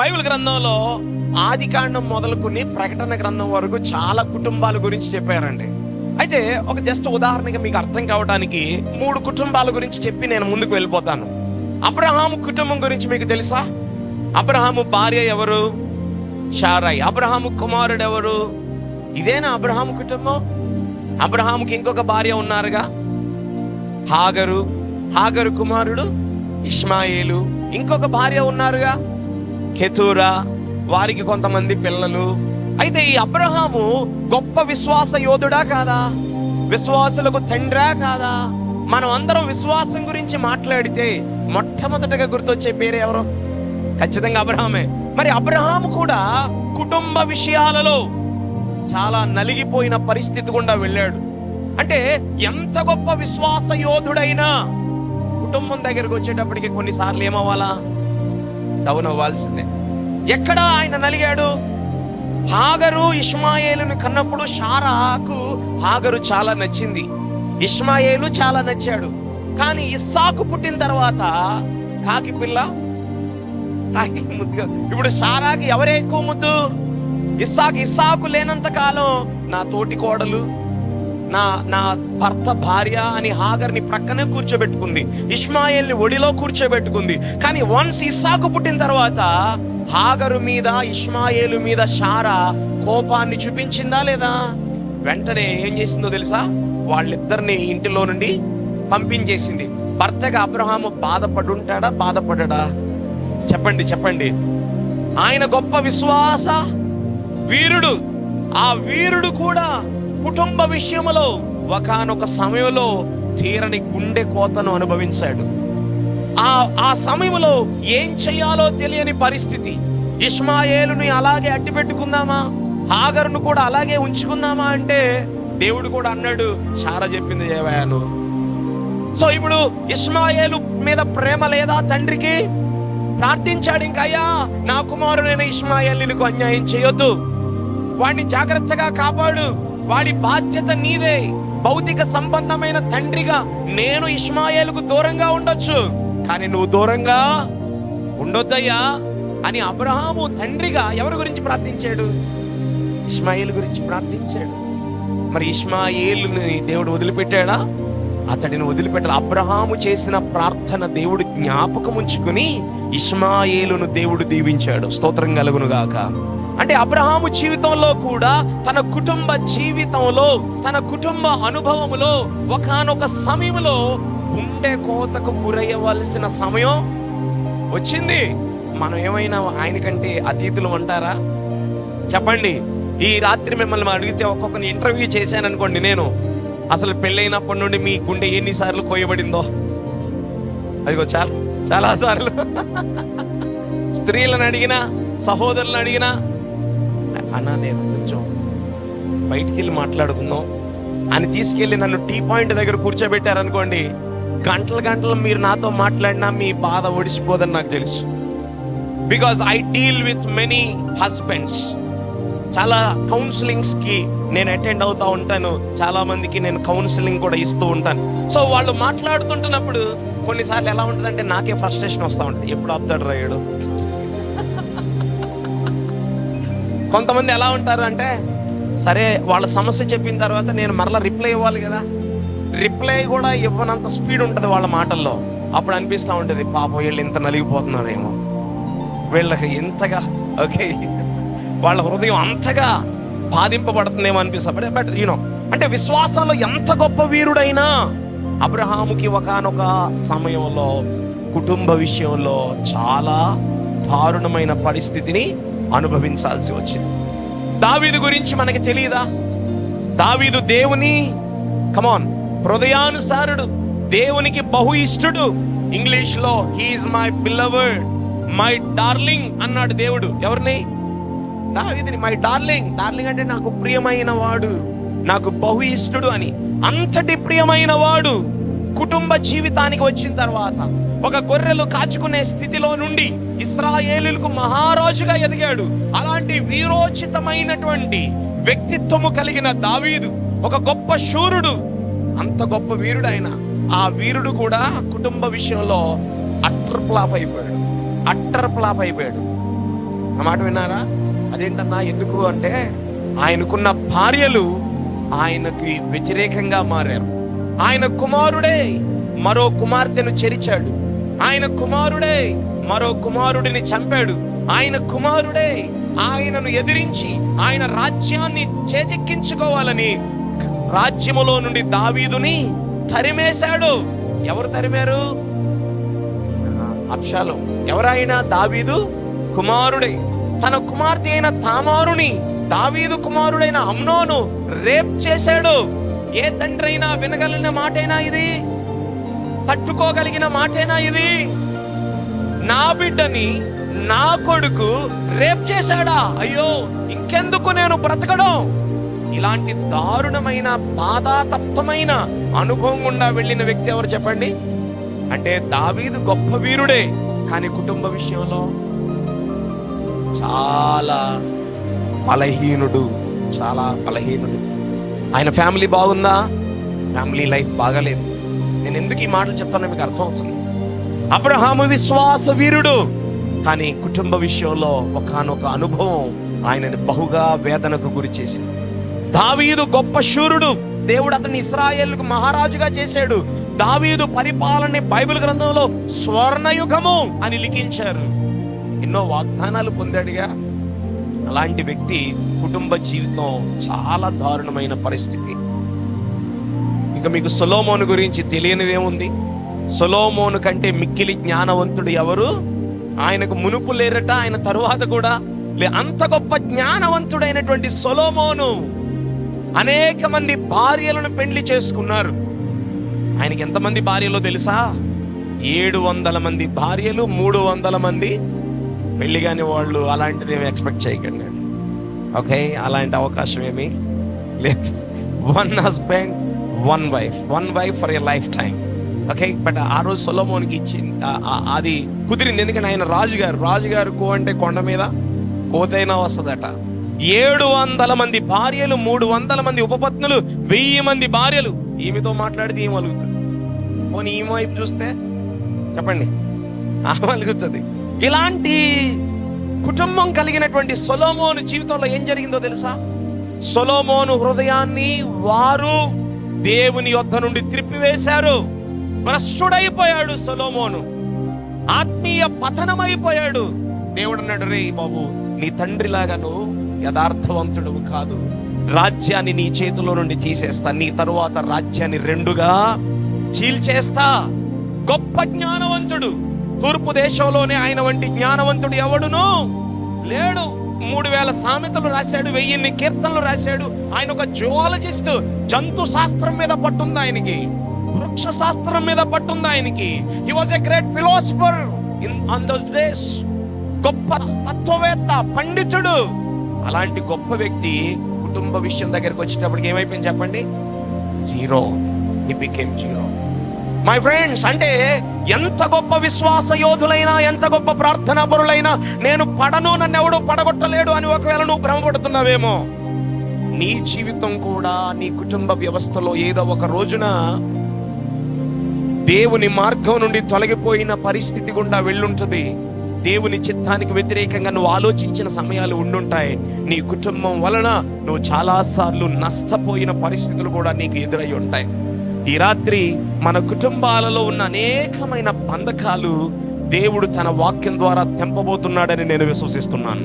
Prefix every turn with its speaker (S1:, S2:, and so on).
S1: Bible గ్రంథంలో ఆది కాండం మొదలుకుని ప్రకటన గ్రంథం వరకు చాలా కుటుంబాల గురించి చెప్పారండి. అయితే ఒక జస్ట్ ఉదాహరణగా మీకు అర్థం కావడానికి మూడు కుటుంబాల గురించి చెప్పి నేను ముందుకు వెళ్ళిపోతాను. అబ్రహాము కుటుంబం గురించి మీకు తెలుసా? అబ్రహాము భార్య ఎవరు? షారాయ్. అబ్రహాము కుమారుడు ఎవరు? ఇదేనా అబ్రహాము కుటుంబం? అబ్రహాముకి ఇంకొక భార్య ఉన్నారుగా? హాగరు. హాగరు కుమారుడు ఇష్మాయేలు. ఇంకొక భార్య ఉన్నారుగా? కెతూరా వారికి కొంతమంది పిల్లలు. అయితే ఈ అబ్రహాము గొప్ప విశ్వాస యోధుడా కాదా? విశ్వాసులకు తండ్రా కాదా? మనం అందరం విశ్వాసం గురించి మాట్లాడితే మొట్టమొదటగా గుర్తొచ్చే పేరు ఎవరు? ఖచ్చితంగా అబ్రహామే. మరి అబ్రహాము కూడా కుటుంబ విషయాలలో చాలా నలిగిపోయిన పరిస్థితి గుండా వెళ్ళాడు. అంటే ఎంత గొప్ప విశ్వాస యోధుడైనా కుటుంబం దగ్గరకు వచ్చేటప్పటికి కొన్నిసార్లు ఏమవ్వాలా? డౌన్ అవ్వాల్సిందే. ఎక్కడ ఆయన నలిగాడు? హాగరు ఇష్మాయేలుని కన్నప్పుడు షారాకు హాగరు చాలా నచ్చింది. ఇష్మాయేలు చాలా నచ్చాడు. కానీ ఇస్సాకు పుట్టిన తర్వాత కాకి పిల్ల కాకి ముద్దుగా ఇప్పుడు షారాకి ఎవరే ఎక్కువ ముద్దు? ఇస్సాకు ఇస్సాకు లేనంత కాలం నా తోటి కోడలు నా నా భర్త భార్య అని హాగర్ని ప్రక్కనే కూర్చోబెట్టుకుంది. ఇష్మాయిల్ని ఒడిలో కూర్చోబెట్టుకుంది. కానీ వన్స్ ఇస్సాకు పుట్టిన తర్వాత హాగరు మీద ఇష్మాయేలు మీద షారా కోపాన్ని చూపించిందా లేదా? వెంటనే ఏం చేసిందో తెలుసా? వాళ్ళిద్దరిని ఇంటిలో నుండి పంపించేసింది. భర్తగా అబ్రహాము బాధపడుంటాడా? బాధపడడా? చెప్పండి చెప్పండి. ఆయన గొప్ప విశ్వాస వీరుడు. ఆ వీరుడు కూడా కుటుంబ విషయంలో ఒకానొక సమయంలో తీరని గుండె కోతను అనుభవించాడు. ఆ ఆ సమయంలో ఏం చేయాలో తెలియని పరిస్థితి. ఇష్మాయేలుని అలాగే అట్టి పెట్టుకుందామా? హాగరును కూడా అలాగే ఉంచుకుందామా అంటే దేవుడు కూడా అన్నాడు షారా చెప్పింది ఏవయాను సో ఇప్పుడు ఇస్మాయేలు మీద ప్రేమ లేదా? తండ్రికి ప్రార్థించాడు ఇంకయ్యా నా కుమారుడైన ఇస్మాయేల్ నీకు అన్యాయం చేయొద్దు. వాడిని జాగ్రత్తగా కాపాడు. వాడి బాధ్యత నీదే. భౌతిక సంబంధమైన తండ్రిగా నేను ఇష్మాయేలుకు దూరంగా ఉండొచ్చు. కానీ నువ్వు దూరంగా ఉండొద్దయ్యా అని అబ్రహాము తండ్రిగా ఎవరి గురించి ప్రార్థించాడు? ఇస్మాయిల్ గురించి ప్రార్థించాడు. మరి ఇస్మాయిల్ని దేవుడు వదిలిపెట్టాడా? అతడిని వదిలిపెట్టాలి. అబ్రహాము చేసిన ప్రార్థన దేవుడు జ్ఞాపకం ఉంచుకుని ఇస్మాయేలును దేవుడు దీవించాడు. స్తోత్రం కలుగునుగాక. గాక అంటే అబ్రహాము జీవితంలో కూడా తన కుటుంబ జీవితంలో తన కుటుంబ అనుభవములో ఒకానొక సమయంలో ఉండే కోతకు గురయ్యవలసిన సమయం వచ్చింది. మనం ఏమైనా ఆయన కంటే అతీతులు అంటారా చెప్పండి. ఈ రాత్రి మిమ్మల్ని అడిగితే ఒక్కొక్కరిని ఇంటర్వ్యూ చేశాను అనుకోండి నేను. అసలు పెళ్ళైనప్పటి నుండి మీ గుండె ఎన్నిసార్లు కోయబడిందో? అదిగో చాలా చాలా సార్లు. స్త్రీలను అడిగినా సహోదరులను అడిగినా అన్నా నేను కొంచెం బయటికి వెళ్ళి మాట్లాడుకుందాం. అని తీసుకెళ్ళి నన్ను టీ పాయింట్ దగ్గర కూర్చోబెట్టారనుకోండి గంటలు గంటలు మీరు నాతో మాట్లాడినా మీ బాధ ఒడిసిపోదని నాకు తెలుసు. Because I deal with many husbands చాలా కౌన్సిలింగ్స్కి నేను అటెండ్ అవుతూ ఉంటాను. చాలా మందికి నేను కౌన్సిలింగ్ కూడా ఇస్తూ ఉంటాను. సో వాళ్ళు మాట్లాడుతుంటున్నప్పుడు కొన్నిసార్లు ఎలా ఉంటుందంటే నాకే ఫ్రస్ట్రేషన్ వస్తూ ఉంటుంది. ఎప్పుడు ఆపుతాడు రాయడు కొంతమంది ఎలా ఉంటారు అంటే సరే వాళ్ళ సమస్య చెప్పిన తర్వాత నేను మరలా రిప్లై ఇవ్వాలి కదా. రిప్లై కూడా ఇవ్వనంత స్పీడ్ ఉంటుంది వాళ్ళ మాటల్లో. అప్పుడు అనిపిస్తూ ఉంటుంది పాపం వీళ్ళు ఇంత నలిగిపోతున్నారేమో. వీళ్ళకి ఎంతగా ఓకే వాళ్ళ హృదయం అంతగా బాధింపబడుతుందేమో అనిపిస్తుంది బట్ యూనో అంటే విశ్వాసంలో ఎంత గొప్ప వీరుడైనా అబ్రహాముకి ఒకానొక సమయంలో కుటుంబ విషయంలో చాలా దారుణమైన పరిస్థితిని అనుభవించాల్సి వచ్చింది. దావీదు గురించి మనకి తెలియదా దావీదు దేవుని కమాన్ హృదయానుసారుడు దేవునికి బహు ఇష్టడు ఇంగ్లీష్లో he is my beloved my darling అన్నాడు దేవుడు. ఎవరిని? దావీదుని మై డార్లింగ్ డార్లింగ్ అంటే నాకు ప్రియమైన వాడు నాకు బహు ఇష్టడు అని. అంతటి ప్రియమైన వాడు. కుటుంబ జీవితానికి వచ్చిన తర్వాత ఒక గొర్రెలు కాచుకునే స్థితిలో నుండి ఇస్రాయేలులకు మహారాజుగా ఎదిగాడు. అలాంటి వీరోచితమైనటువంటి వ్యక్తిత్వము కలిగిన దావీదు ఒక గొప్ప శూరుడు అంత గొప్ప వీరుడు ఆయన ఆ వీరుడు కూడా కుటుంబ విషయంలో అట్టర్ అయిపోయాడు. అట్టర్ అయిపోయాడు. ఆ మాట విన్నారా? అదేంటన్నా ఎందుకు అంటే ఆయనకున్న భార్యలు ఆయనకి వ్యతిరేకంగా మారారు. ఆయన కుమారుడే మరో కుమార్తెను చెరిచాడు. ఆయన కుమారుడే మరో కుమారుడిని చంపాడు. ఆయన కుమారుడే ఆయనను ఎదిరించి ఆయన రాజ్యాన్ని చేజెక్కించుకోవాలని రాజ్యములో నుండి దావీదుని తరిమేశాడు. ఎవరు తరిమారు? అప్షాలో ఎవరైనా దావీదు కుమారుడే తన కుమార్తె అయిన తామారుని దావీదు కుమారుడైన అమ్నోను రేప్ చేశాడు. ఏ తండ్రి అయినా వినగలిగిన మాటైనా ఇది? తట్టుకోగలిగిన మాటేనా ఇది? నా బిడ్డని నా కొడుకు రేప్ చేశాడా? అయ్యో ఇంకెందుకు నేను బ్రతకడం? ఇలాంటి దారుణమైన బాధాతప్తమైన అనుభవం గుండా వెళ్ళిన వ్యక్తి ఎవరు చెప్పండి? అంటే దావీదు గొప్ప వీరుడే. కానీ కుటుంబ విషయంలో చాలా బలహీనుడు చాలా బలహీనుడు. ఆయన ఫ్యామిలీ బాగుందా? ఫ్యామిలీ లైఫ్ బాగలేదు. నేను ఎందుకు ఈ మాటలు చెప్తానో మీకు అర్థమవుతుంది అబ్రహాము విశ్వాస వీరుడు. కానీ కుటుంబ విషయంలో ఒకానొక అనుభవం ఆయనని బహుగా వేదనకు గురి చేసింది. దావీదు గొప్ప శూరుడు. దేవుడు అతన్ని ఇస్రాయేల్కు మహారాజుగా చేశాడు. దావీదు పరిపాలన బైబిల్ గ్రంథంలో స్వర్ణయుగము అని లిఖించారు. ఎన్నో వాగ్దానాలు పొందాడుగా. అలాంటి వ్యక్తి కుటుంబ జీవితం చాలా దారుణమైన పరిస్థితి. ఇక మీకు సొలోమోను గురించి తెలియనిదేముంది? సొలోమోను కంటే మిక్కిలి జ్ఞానవంతుడు ఎవరు? ఆయనకు మునుపు లేరట ఆయన తరువాత కూడా లే అంత గొప్ప జ్ఞానవంతుడైనటువంటి సొలోమోను అనేక మంది భార్యలను పెళ్ళి చేసుకున్నారు. ఆయనకి ఎంతమంది భార్యలో తెలుసా? ఏడు వందల మంది భార్యలు మూడు వందల మంది పెళ్ళి కాని వాళ్ళు అలాంటిది ఏమి ఎక్స్పెక్ట్ చేయకండి. ఓకే? అలాంటి అవకాశం ఏమి లేదు. One husband one wife. One wife for a lifetime okay? But ఆ రోజు సొలోమోన్కి ఇచ్చింది అది కుదిరింది. ఎందుకంటే ఆయన రాజుగారు రాజుగారు కో అంటే కొండ మీద కోతైనా వస్తుందట. ఏడు వందల మంది భార్యలు మూడు వందల మంది ఉపపత్నులు వెయ్యి మంది భార్యలు. ఈమెతో మాట్లాడితే ఏం అలుగుతుంది పోనీ ఈమె వైపు చూస్తే చెప్పండి. ఆమె అలుగుతుంది ఇలాంటి కుటుంబం కలిగినటువంటి సొలోమోను జీవితంలో ఏం జరిగిందో తెలుసా? సొలోమోను హృదయాన్ని వారు దేవుని యొద్ధ నుండి త్రిప్పివేశారు. భ్రష్టుడైపోయాడు సొలోమోను. ఆత్మీయ పతనమైపోయాడు. దేవుడు అన్నాడు రే బాబు నీ తండ్రిలాగా నువ్వు యథార్థవంతుడు కాదు. రాజ్యాన్ని నీ చేతిలో నుండి తీసేస్తా. నీ తరువాత రాజ్యాన్ని రెండుగా చీల్చేస్తా. గొప్ప జ్ఞానవంతుడు. తూర్పు దేశంలోనే ఆయన వంటి జ్ఞానవంతుడు ఎవడును లేడు. మూడు వేల సామెతలు రాశాడు వెయ్యిన్ని కీర్తనలు రాశాడు. ఆయన ఒక జువాలజిస్ట్. జంతు శాస్త్రం మీద పట్టుంది ఆయనకి. వృక్ష శాస్త్రం మీద పట్టుంది ఆయనకి. He was a great philosopher in on those days గొప్ప తత్వవేత్త పండితుడు. అలాంటి గొప్ప వ్యక్తి కుటుంబ విషయం దగ్గరికి వచ్చేటప్పటికి ఏమైపోయింది చెప్పండి? Zero he became zero my friends అంటే ఎంత గొప్ప విశ్వాస యోధులైనా ఎంత గొప్ప ప్రార్థనా పరులైనా నేను పడను నన్ను ఎవడు పడగొట్టలేడు అని ఒకవేళ నువ్వు భ్రమపడుతున్నావేమో నీ జీవితం కూడా నీ కుటుంబ వ్యవస్థలో ఏదో ఒక రోజున దేవుని మార్గం నుండి తొలగిపోయిన పరిస్థితి గుండా వెళ్ళుంటుంది. దేవుని చిత్తానికి వ్యతిరేకంగా నువ్వు ఆలోచించిన సమయాలు ఉండుంటాయి. నీ కుటుంబం వలన నువ్వు చాలాసార్లు నష్టపోయిన పరిస్థితులు కూడా నీకు ఎదురై ఉంటాయి. ఈ రాత్రి మన కుటుంబాలలో ఉన్న అనేకమైన బంధకాలు దేవుడు తన వాక్యం ద్వారా తెంపబోతున్నాడని నేను విశ్వసిస్తున్నాను.